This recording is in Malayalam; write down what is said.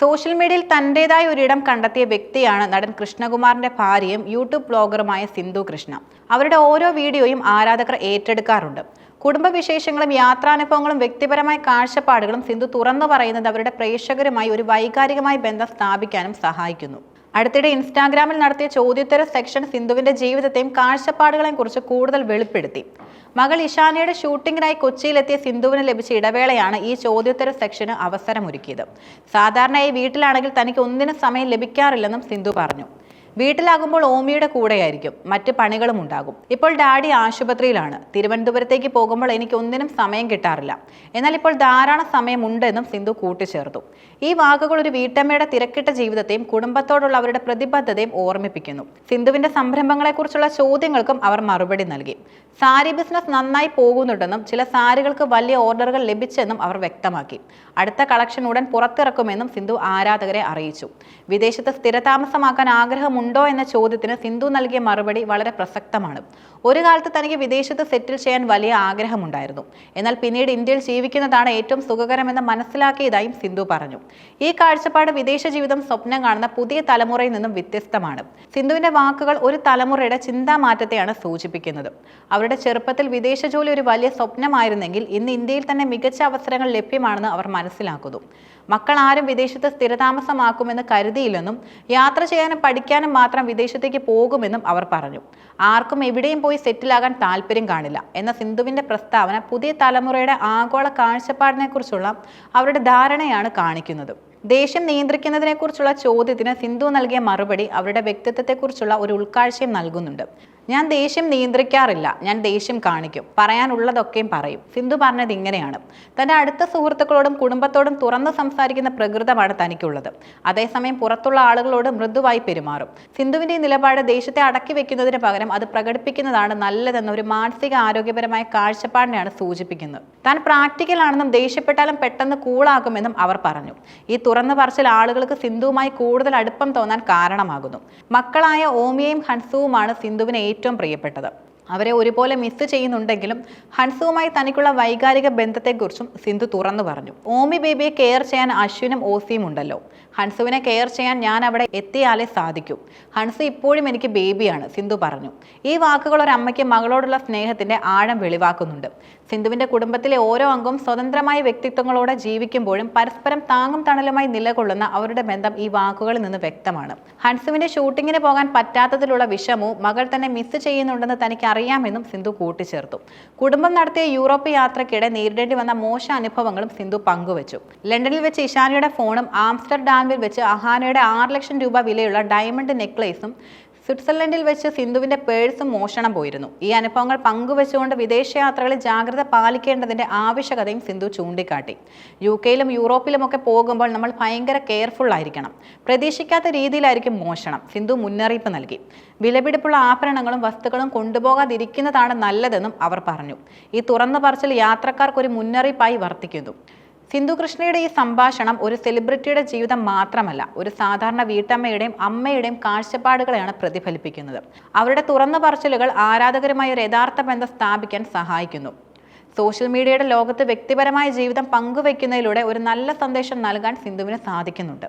സോഷ്യൽ മീഡിയയിൽ തന്റെതായ ഒരിടം കണ്ടെത്തിയ വ്യക്തിയാണ് നടൻ കൃഷ്ണകുമാറിന്റെ ഭാര്യയും യൂട്യൂബ് ബ്ലോഗറുമായ സിന്ധു കൃഷ്ണ. അവരുടെ ഓരോ വീഡിയോയും ആരാധകർ ഏറ്റെടുക്കാറുണ്ട്. കുടുംബവിശേഷങ്ങളും യാത്രാനുഭവങ്ങളും വ്യക്തിപരമായ കാഴ്ചപ്പാടുകളും സിന്ധു തുറന്നു പറയുന്നത് അവരുടെ പ്രേക്ഷകരുമായി ഒരു വൈകാരികമായ ബന്ധം സ്ഥാപിക്കാനും സഹായിക്കുന്നു. അടുത്തിടെ ഇൻസ്റ്റാഗ്രാമിൽ നടത്തിയ ചോദ്യോത്തര സെക്ഷൻ സിന്ധുവിന്റെ ജീവിതത്തെയും കാഴ്ചപ്പാടുകളെയും കുറിച്ച് കൂടുതൽ വെളിപ്പെടുത്തി. മകൾ ഇഷാനയുടെ ഷൂട്ടിങ്ങിനായി കൊച്ചിയിലെത്തിയ സിന്ധുവിന് ലഭിച്ച ഇടവേളയാണ് ഈ ചോദ്യോത്തര സെക്ഷന് അവസരമൊരുക്കിയത്. സാധാരണയായി വീട്ടിലാണെങ്കിൽ തനിക്ക് ഒന്നിനും സമയം ലഭിക്കാറില്ലെന്നും സിന്ധു പറഞ്ഞു. വീട്ടിലാകുമ്പോൾ ഓമിയുടെ കൂടെയായിരിക്കും. മറ്റ് പണികളും ഉണ്ടാകും. ഇപ്പോൾ ഡാഡി ആശുപത്രിയിലാണ്. തിരുവനന്തപുരത്തേക്ക് പോകുമ്പോൾ എനിക്ക് ഒന്നിനും സമയം കിട്ടാറില്ല. എന്നാൽ ഇപ്പോൾ ധാരാളം സമയമുണ്ടെന്നും സിന്ധു കൂട്ടിച്ചേർത്തു. ഈ വാക്കുകൾ ഒരു വീട്ടമ്മയുടെ തിരക്കിട്ട ജീവിതത്തെയും കുടുംബത്തോടുള്ള അവരുടെ പ്രതിബദ്ധതയും ഓർമ്മിപ്പിക്കുന്നു. സിന്ധുവിന്റെ സംരംഭങ്ങളെക്കുറിച്ചുള്ള ചോദ്യങ്ങൾക്കും അവർ മറുപടി നൽകി. സാരി ബിസിനസ് നന്നായി പോകുന്നുണ്ടെന്നും ചില സാരികൾക്ക് വലിയ ഓർഡറുകൾ ലഭിച്ചെന്നും അവർ വ്യക്തമാക്കി. അടുത്ത കളക്ഷൻ ഉടൻ പുറത്തിറക്കുമെന്നും സിന്ധു ആരാധകരെ അറിയിച്ചു. വിദേശത്ത് സ്ഥിരതാമസമാക്കാൻ ആഗ്രഹമുണ്ടോ എന്ന ചോദ്യത്തിന് സിന്ധു നൽകിയ മറുപടി വളരെ പ്രസക്തമാണ്. ഒരു കാലത്ത് തനിക്ക് വിദേശത്ത് സെറ്റിൽ ചെയ്യാൻ വലിയ ആഗ്രഹമുണ്ടായിരുന്നു. എന്നാൽ പിന്നീട് ഇന്ത്യയിൽ ജീവിക്കുന്നതാണ് ഏറ്റവും സുഖകരമെന്ന് മനസ്സിലാക്കിയതായും സിന്ധു പറഞ്ഞു. ഈ കാഴ്ചപ്പാട് വിദേശ ജീവിതം സ്വപ്നം കാണുന്ന പുതിയ തലമുറയിൽ നിന്നും വ്യത്യസ്തമാണ്. സിന്ധുവിന്റെ വാക്കുകൾ ഒരു തലമുറയുടെ ചിന്താ മാറ്റത്തെയാണ് സൂചിപ്പിക്കുന്നത്. അവരുടെ ചെറുപ്പത്തിൽ വിദേശ ജോലി ഒരു വലിയ സ്വപ്നമായിരുന്നെങ്കിൽ ഇന്ന് ഇന്ത്യയിൽ തന്നെ മികച്ച അവസരങ്ങൾ ലഭ്യമാണെന്ന് അവർ മനസ്സിലാക്കുന്നു. മക്കൾ ആരും വിദേശത്ത് സ്ഥിരതാമസമാക്കുമെന്ന് കരുതിയില്ലെന്നും യാത്ര ചെയ്യാനും പഠിക്കാനും മാത്രം വിദേശത്തേക്ക് പോകുമെന്നും അവർ പറഞ്ഞു. ആർക്കും എവിടെയും പോയി സെറ്റിലാകാൻ താല്പര്യം കാണില്ല. എന്ന സിന്ധുവിന്റെ പ്രസ്താവന പുതിയ തലമുറയുടെ ആഗോള കാഴ്ചപ്പാടിനെക്കുറിച്ചുള്ള അവരുടെ ധാരണയാണ് കാണിക്കുന്നത്. ദേഷ്യം നിയന്ത്രിക്കുന്നതിനെക്കുറിച്ചുള്ള ചോദ്യത്തിന് സിന്ധു നൽകിയ മറുപടി അവരുടെ വ്യക്തിത്വത്തെക്കുറിച്ചുള്ള ഒരു ഉൾക്കാഴ്ചയും നൽകുന്നുണ്ട്. ഞാൻ ദേഷ്യം നിയന്ത്രിക്കാറില്ല ഞാൻ ദേഷ്യം കാണിക്കും പറയാനുള്ളതൊക്കെയും പറയും. സിന്ധു പറഞ്ഞത് ഇങ്ങനെയാണ്. തന്റെ അടുത്ത സുഹൃത്തുക്കളോടും കുടുംബത്തോടും തുറന്ന് സംസാരിക്കുന്ന പ്രകൃതമാണ് തനിക്കുള്ളത്. അതേസമയം പുറത്തുള്ള ആളുകളോട് മൃദുവായി പെരുമാറും. സിന്ധുവിന്റെ നിലപാട് ദേഷ്യത്തെ അടക്കി വെക്കുന്നതിന് പകരം അത് പ്രകടിപ്പിക്കുന്നതാണ് നല്ലതെന്ന ഒരു മാനസിക ആരോഗ്യപരമായ കാഴ്ചപ്പാടിനെയാണ് സൂചിപ്പിക്കുന്നത്. താൻ പ്രാക്ടിക്കൽ ആണെന്നും ദേഷ്യപ്പെട്ടാലും പെട്ടെന്ന് കൂളാകുമെന്നും അവർ പറഞ്ഞു. ഈ തുറന്നു പറച്ചിൽ ആളുകൾക്ക് സിന്ധുവുമായി കൂടുതൽ അടുപ്പം തോന്നാൻ കാരണമാകുന്നു. മക്കളായ ഓമിയയും ഹൻസുവുമാണ് സിന്ധുവിന് ഏറ്റവും പ്രിയപ്പെട്ടത്. അവരെ ഒരുപോലെ മിസ് ചെയ്യുന്നുണ്ടെങ്കിലും ഹൻസുവുമായി തനിക്കുള്ള വൈകാരിക ബന്ധത്തെക്കുറിച്ചും സിന്ധു തുറന്നു പറഞ്ഞു. ഓമി ബേബിയെ കെയർ ചെയ്യാൻ അശ്വിനും ഓസിയും ഉണ്ടല്ലോ. ഹൻസുവിനെ കെയർ ചെയ്യാൻ ഞാൻ അവിടെ എത്തിയാലേ സാധിക്കും. ഹൻസു ഇപ്പോഴും എനിക്ക് ബേബിയാണ് സിന്ധു പറഞ്ഞു. ഈ വാക്കുകൾ ഒരു അമ്മയ്ക്ക് മകളോടുള്ള സ്നേഹത്തിന്റെ ആഴം വെളിവാക്കുന്നുണ്ട്. സിന്ധുവിന്റെ കുടുംബത്തിലെ ഓരോ അംഗവും സ്വതന്ത്രമായ വ്യക്തിത്വങ്ങളോടെ ജീവിക്കുമ്പോഴും പരസ്പരം താങ്ങും തണലുമായി നിലകൊള്ളുന്ന അവരുടെ ബന്ധം ഈ വാക്കുകളിൽ നിന്ന് വ്യക്തമാണ്. ഹൻസുവിന്റെ ഷൂട്ടിങ്ങിന് പോകാൻ പറ്റാത്തതിലുള്ള വിഷമവും മകൾ തന്നെ മിസ് ചെയ്യുന്നുണ്ടെന്ന് തനിക്ക് അറിയാമെന്നും സിന്ധു കൂട്ടിച്ചേർത്തു. കുടുംബം നടത്തിയ യൂറോപ്പ് യാത്രയ്ക്കിടെ നേരിടേണ്ടി വന്ന മോശ അനുഭവങ്ങളും സിന്ധു പങ്കുവച്ചു. ലണ്ടനിൽ വെച്ച് ഇഷാനിയുടെ ഫോണും ആംസ്റ്റർഡാമിൽ വെച്ച് അഹാനയുടെ ആറ് ലക്ഷം രൂപ വിലയുള്ള ഡയമണ്ട് നെക്ലേസും സ്വിറ്റ്സർലൻഡിൽ വെച്ച് സിന്ധുവിന്റെ പേഴ്സ് മോഷണം പോയിരുന്നു. ഈ അനുഭവങ്ങൾ പങ്കുവെച്ചുകൊണ്ട് വിദേശയാത്രകളിൽ ജാഗ്രത പാലിക്കേണ്ടതിന്റെ ആവശ്യകതയും സിന്ധു ചൂണ്ടിക്കാട്ടി. യു കെയിലും യൂറോപ്പിലുമൊക്കെ പോകുമ്പോൾ നമ്മൾ ഭയങ്കര കെയർഫുൾ ആയിരിക്കണം. പ്രതീക്ഷിക്കാത്ത രീതിയിലായിരിക്കും മോഷണം. സിന്ധു മുന്നറിയിപ്പ് നൽകി. വിലപിടിപ്പുള്ള ആഭരണങ്ങളും വസ്തുക്കളും കൊണ്ടുപോകാതിരിക്കുന്നതാണ് നല്ലതെന്നും അവർ പറഞ്ഞു. ഈ തുറന്നു പറച്ചിൽ യാത്രക്കാർക്ക് ഒരു മുന്നറിയിപ്പായി വർത്തിക്കുന്നു. സിന്ധു കൃഷ്ണയുടെ ഈ സംഭാഷണം ഒരു സെലിബ്രിറ്റിയുടെ ജീവിതം മാത്രമല്ല ഒരു സാധാരണ വീട്ടമ്മയുടെയും അമ്മയുടെയും കാഴ്ചപ്പാടുകളെയാണ് പ്രതിഫലിപ്പിക്കുന്നത്. അവരുടെ തുറന്ന പറച്ചിലുകൾ ആരാധകരുമായി ഒരു യഥാർത്ഥ ബന്ധം സ്ഥാപിക്കാൻ സഹായിക്കുന്നു. സോഷ്യൽ മീഡിയയുടെ ലോകത്ത് വ്യക്തിപരമായ ജീവിതം പങ്കുവെക്കുന്നതിലൂടെ ഒരു നല്ല സന്ദേശം നൽകാൻ സിന്ധുവിന് സാധിക്കുന്നുണ്ട്.